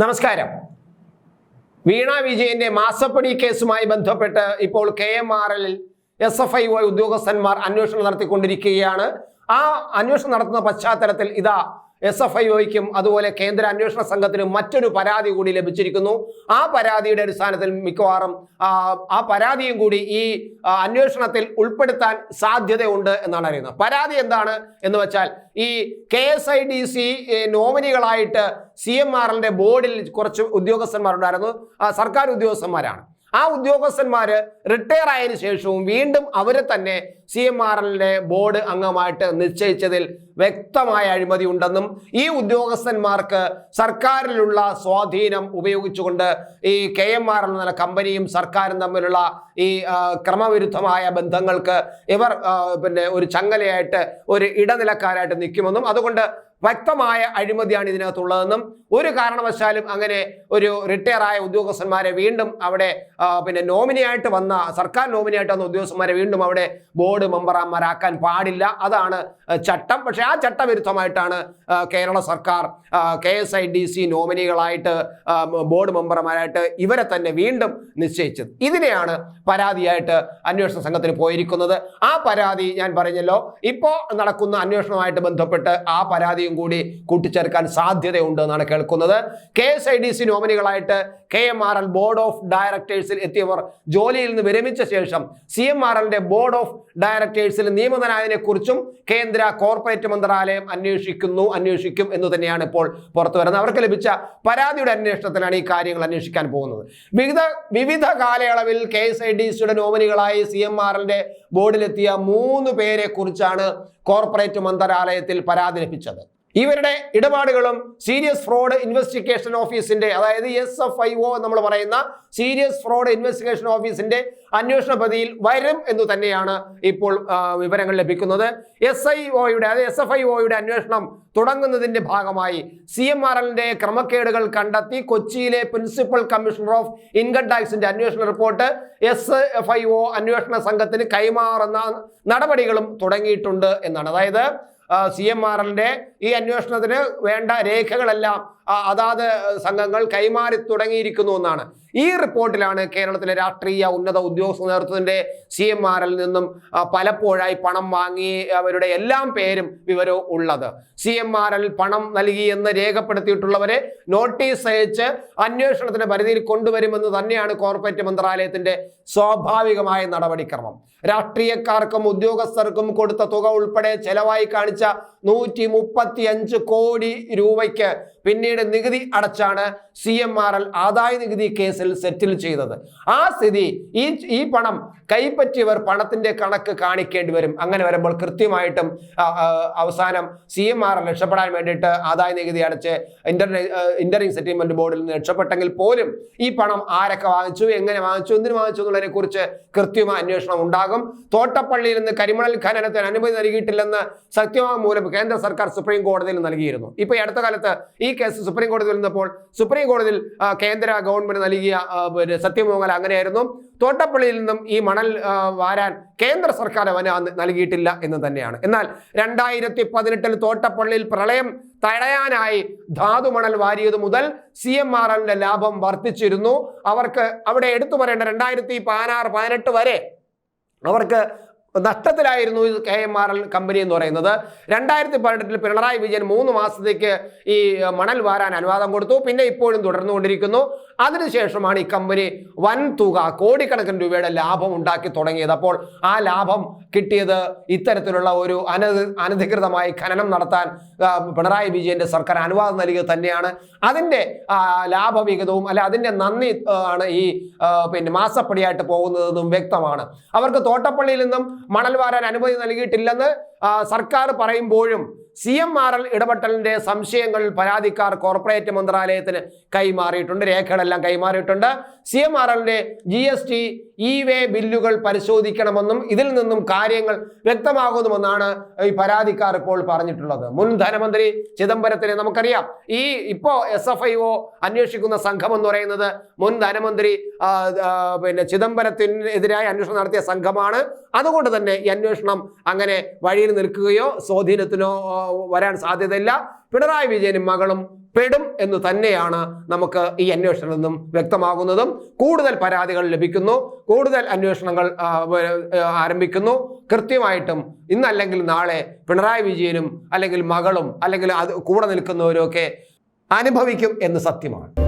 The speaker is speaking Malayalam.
നമസ്കാരം. വീണ വിജയന്റെ മാസപ്പടി കേസുമായി ബന്ധപ്പെട്ട് ഇപ്പോൾ കെ എം ആർ എല്ലിൽ എസ് എഫ് ഐ ഉദ്യോഗസ്ഥന്മാർ അന്വേഷണം നടത്തിക്കൊണ്ടിരിക്കുകയാണ്. ആ അന്വേഷണം നടത്തുന്ന പശ്ചാത്തലത്തിൽ ഇതാ എസ് എഫ് ഐ ഒയ്ക്കും അതുപോലെ കേന്ദ്ര അന്വേഷണ സംഘത്തിനും മറ്റൊരു പരാതി കൂടി ലഭിച്ചിരിക്കുന്നു. ആ പരാതിയുടെ അടിസ്ഥാനത്തിൽ മിക്കവാറും ആ, പരാതിയും കൂടി ഈ അന്വേഷണത്തിൽ ഉൾപ്പെടുത്താൻ സാധ്യതയുണ്ട് എന്നാണ് അറിയുന്നത്. പരാതി എന്താണ് എന്ന് വെച്ചാൽ ഈ K S I D C നോമിനികളായിട്ട് C M എല്ലിന്റെ ബോർഡിൽ കുറച്ച് ഉദ്യോഗസ്ഥന്മാരുണ്ടായിരുന്നു. സർക്കാർ ഉദ്യോഗസ്ഥന്മാരാണ്. ആ ഉദ്യോഗസ്ഥന്മാര് റിട്ടയർ ആയതിനു ശേഷവും വീണ്ടും അവരെ തന്നെ സി എം ആർ എല്ലിന്റെ ബോർഡ് അംഗമായിട്ട് നിശ്ചയിച്ചതിൽ വ്യക്തമായ അഴിമതി ഉണ്ടെന്നും ഈ ഉദ്യോഗസ്ഥന്മാർക്ക് സർക്കാരിലുള്ള സ്വാധീനം ഉപയോഗിച്ചുകൊണ്ട് ഈ കെ എം ആർ എൽ എന്ന കമ്പനിയും സർക്കാരും തമ്മിലുള്ള ഈ ക്രമവിരുദ്ധമായ ബന്ധങ്ങൾക്ക് ഇവർ പിന്നെ ഒരു ചങ്ങലയായിട്ട് ഒരു ഇടനിലക്കാരായിട്ട് നിൽക്കുമെന്നും അതുകൊണ്ട് വ്യക്തമായ അഴിമതിയാണ് ഇതിനകത്തുള്ളതെന്നും ഒരു കാരണവശാലും അങ്ങനെ ഒരു റിട്ടയർ ആയ ഉദ്യോഗസ്ഥന്മാരെ വീണ്ടും അവിടെ പിന്നെ നോമിനിയായിട്ട് വന്ന സർക്കാർ നോമിനിയായിട്ട് വന്ന ഉദ്യോഗസ്ഥന്മാരെ വീണ്ടും അവിടെ ബോർഡ് മെമ്പർമാരാക്കാൻ പാടില്ല. അതാണ് ചട്ടം. പക്ഷെ ആ ചട്ടവിരുദ്ധമായിട്ടാണ് കേരള സർക്കാർ K S I D C നോമിനികളായിട്ട് board മെമ്പർമാരായിട്ട് ഇവരെ തന്നെ വീണ്ടും നിശ്ചയിച്ചത്. ഇതിനെയാണ് പരാതിയായിട്ട് അന്വേഷണ സംഘത്തിന് പോയിരിക്കുന്നത്. ആ പരാതി ഞാൻ പറഞ്ഞല്ലോ. ഇപ്പോൾ നടക്കുന്ന അന്വേഷണവുമായിട്ട് ബന്ധപ്പെട്ട് ആ പരാതിയും കൂടി കൂട്ടിച്ചേർക്കാൻ സാധ്യതയുണ്ട് എന്നാണ് കേൾക്കുന്നത്. K S I D C നോമിനികളായിട്ട് K M R L board of ഡയറക്ടേഴ്സിൽ എത്തിയവർ ജോലിയിൽ നിന്ന് വിരമിച്ച ശേഷം സി എം ആർ എല്ലിന്റെ ബോർഡ് ഓഫ് ഡയറക്ടേഴ്സിൽ നിയമനനായതിനെ കുറിച്ചും കേന്ദ്ര കോർപ്പറേറ്റ് മന്ത്രാലയം അന്വേഷിക്കുന്നു അന്വേഷിക്കും എന്ന് തന്നെയാണ് ഇപ്പോൾ പുറത്തു വരുന്നത്. അവർക്ക് ലഭിച്ച പരാതിയുടെ അന്വേഷണത്തിലാണ് ഈ കാര്യങ്ങൾ അന്വേഷിക്കാൻ പോകുന്നത്. വിവിധ വിവിധ കാലയളവിൽ കെ എസ് ഐ ഡി സിയുടെ നോമിനികളായി സി എം ആർ എല്ലിന്റെ ബോർഡിലെത്തിയ മൂന്ന് പേരെ കുറിച്ചാണ് കോർപ്പറേറ്റ് മന്ത്രാലയത്തിൽ പരാതി ലഭിച്ചത്. ഇവരുടെ ഇടപാടുകളും സീരിയസ് ഫ്രോഡ് ഇൻവെസ്റ്റിഗേഷൻ ഓഫീസിന്റെ അതായത് എസ് എഫ് ഐ ഒ നമ്മൾ പറയുന്ന സീരിയസ് ഫ്രോഡ് ഇൻവെസ്റ്റിഗേഷൻ ഓഫീസിന്റെ അന്വേഷണ പതിയിൽ വരും എന്ന് തന്നെയാണ് ഇപ്പോൾ വിവരങ്ങൾ ലഭിക്കുന്നത്. എസ് ഐ ഒയുടെ അതായത് എസ് എഫ് ഐ ഒയുടെ അന്വേഷണം തുടങ്ങുന്നതിന്റെ ഭാഗമായി സി എം ആർ എല്ലിന്റെ ക്രമക്കേടുകൾ കണ്ടെത്തി കൊച്ചിയിലെ പ്രിൻസിപ്പൽ കമ്മീഷണർ ഓഫ് ഇൻകം ടാക്സിന്റെ അന്വേഷണ report S F I O അന്വേഷണ സംഘത്തിന് കൈമാറുന്ന നടപടികളും തുടങ്ങിയിട്ടുണ്ട് എന്നാണ്. അതായത് സി എം ആർ എല്ലിന്റെ ഈ അന്വേഷണത്തിന് വേണ്ട രേഖകളെല്ലാം അതാത് സംഘങ്ങൾ കൈമാറി തുടങ്ങിയിരിക്കുന്നു എന്നാണ്. ഈ റിപ്പോർട്ടിലാണ് കേരളത്തിലെ രാഷ്ട്രീയ ഉന്നത ഉദ്യോഗസ്ഥ നേതൃത്വത്തിന്റെ സി എം ആറിൽ നിന്നും പലപ്പോഴായി പണം വാങ്ങി അവരുടെ എല്ലാം പേരും വിവരവും ഉള്ളത്. സി എം ആറിൽ പണം നൽകി എന്ന് രേഖപ്പെടുത്തിയിട്ടുള്ളവരെ നോട്ടീസ് അയച്ച് അന്വേഷണത്തിന്റെ പരിധിയിൽ കൊണ്ടുവരുമെന്ന് തന്നെയാണ് കോർപ്പറേറ്റ് മന്ത്രാലയത്തിന്റെ സ്വാഭാവികമായ നടപടിക്രമം. രാഷ്ട്രീയക്കാർക്കും ഉദ്യോഗസ്ഥർക്കും കൊടുത്ത തുക ഉൾപ്പെടെ ചെലവായി കാണിച്ച നൂറ്റി കോടി രൂപയ്ക്ക് പിന്നീട് നികുതി അടച്ചാണ് സി എം ആർ എൽ ആദായ നികുതി കേസിൽ സെറ്റിൽ ചെയ്തത്. ആ സ്ഥിതി ഈ ഈ പണം കൈപ്പറ്റിയവർ പണത്തിന്റെ കണക്ക് കാണിക്കേണ്ടി വരും. അങ്ങനെ വരുമ്പോൾ കൃത്യമായിട്ടും അവസാനം സി എം ആർ എൽ രക്ഷപ്പെടാൻ വേണ്ടിയിട്ട് ആദായ നികുതി അടച്ച് ഇന്റർ ഇന്ററിംഗ് സെറ്റിൽമെന്റ് ബോർഡിൽ നിന്ന് രക്ഷപ്പെട്ടെങ്കിൽ പോലും ഈ പണം ആരൊക്കെ വാങ്ങിച്ചു എങ്ങനെ വാങ്ങിച്ചു എന്തിനു വാങ്ങിച്ചു എന്നുള്ളതിനെ കുറിച്ച് കൃത്യമായ അന്വേഷണം ഉണ്ടാകും. തോട്ടപ്പള്ളിയിൽ നിന്ന് കരിമണൽ ഖനനത്തിന് അനുമതി നൽകിയിട്ടില്ലെന്ന് സത്യവാങ്മൂലം കേന്ദ്ര സർക്കാർ സുപ്രീം കോടതിയിൽ നൽകിയിരുന്നു. ഇപ്പൊ അടുത്ത കാലത്ത് ഈ കേസ് സുപ്രീം കോടതി വരുന്നപ്പോൾ സുപ്രീം കോടതിയിൽ കേന്ദ്ര ഗവൺമെന്റ് നൽകിയ സത്യമോഹൻ അങ്ങനെയായിരുന്നു. തോട്ടപ്പള്ളിയിൽ നിന്നും ഈ മണൽ വാരാൻ കേന്ദ്ര സർക്കാർ അവന് നൽകിയിട്ടില്ല എന്ന് തന്നെയാണ്. എന്നാൽ രണ്ടായിരത്തി പതിനെട്ടിൽ തോട്ടപ്പള്ളിയിൽ പ്രളയം തടയാനായി ധാതു മണൽ വാരിയത് മുതൽ സി എം ആർ എല്ലിന്റെ ലാഭം വർദ്ധിച്ചിരുന്നു. അവർക്ക് അവിടെ എടുത്തു പറയേണ്ട രണ്ടായിരത്തി പതിനാറ് പതിനെട്ട് വരെ അവർക്ക് നഷ്ടത്തിലായിരുന്നു ഇത് K M R L company എന്ന് പറയുന്നത്. രണ്ടായിരത്തി പതിനെട്ടിൽ പിണറായി വിജയൻ മൂന്ന് മാസത്തേക്ക് ഈ മണൽ വാരാൻ അനുവാദം കൊടുത്തു. പിന്നെ ഇപ്പോഴും തുടർന്നുകൊണ്ടിരിക്കുന്നു. അതിനുശേഷമാണ് ഈ കമ്പനി വൻ തുക കോടിക്കണക്കിന് രൂപയുടെ ലാഭം ഉണ്ടാക്കി തുടങ്ങിയത്. അപ്പോൾ ആ ലാഭം കിട്ടിയത് ഇത്തരത്തിലുള്ള ഒരു അനധി അനധികൃതമായി ഖനനം നടത്താൻ പിണറായി വിജയന്റെ സർക്കാർ അനുവാദം നൽകിയത് തന്നെയാണ്. അതിന്റെ ആ, ലാഭവിഹിതവും അല്ലെ അതിന്റെ നന്ദി ആണ് ഈ പിന്നെ മാസപ്പടിയായിട്ട് പോകുന്നതെന്നും വ്യക്തമാണ്. അവർക്ക് തോട്ടപ്പള്ളിയിൽ നിന്നും മണൽ വാരാൻ അനുമതി നൽകിയിട്ടില്ലെന്ന് സർക്കാർ പറയുമ്പോഴും സി എം ആർ എൽ ഇടപെട്ടലിന്റെ സംശയങ്ങൾ പരാതിക്കാർ കോർപ്പറേറ്റ് മന്ത്രാലയത്തിന് കൈമാറിയിട്ടുണ്ട് രേഖകളെല്ലാം കൈമാറിയിട്ടുണ്ട്. സി എം ആർ എല്ലിന്റെ G S T e way ബില്ലുകൾ പരിശോധിക്കണമെന്നും ഇതിൽ നിന്നും കാര്യങ്ങൾ വ്യക്തമാകുന്നുമെന്നാണ് ഈ പരാതിക്കാർ ഇപ്പോൾ പറഞ്ഞിട്ടുള്ളത്. മുൻ ധനമന്ത്രി ചിദംബരത്തിനെ നമുക്കറിയാം. ഈ ഇപ്പോ എസ് എഫ് ഐ ഒ അന്വേഷിക്കുന്ന സംഘം എന്ന് പറയുന്നത് മുൻ ധനമന്ത്രി പിന്നെ ചിദംബരത്തിനെതിരായി അന്വേഷണം നടത്തിയ സംഘമാണ്. അതുകൊണ്ട് തന്നെ ഈ അന്വേഷണം അങ്ങനെ വഴിയിൽ നിൽക്കുകയോ സ്വാധീനത്തിനോ വരാൻ സാധ്യതയില്ല. പിണറായി വിജയനും മകളും പെടും എന്ന് തന്നെയാണ് നമുക്ക് ഈ അന്വേഷണത്തിൽ നിന്നും വ്യക്തമാകുന്നതും. കൂടുതൽ പരാതികൾ ലഭിക്കുന്നു. കൂടുതൽ അന്വേഷണങ്ങൾ ആരംഭിക്കുന്നു. കൃത്യമായിട്ടും ഇന്നല്ലെങ്കിൽ നാളെ പിണറായി വിജയനും അല്ലെങ്കിൽ മകളും അല്ലെങ്കിൽ അത് കൂടെ നിൽക്കുന്നവരും ഒക്കെ അനുഭവിക്കും എന്ന് സത്യമാണ്.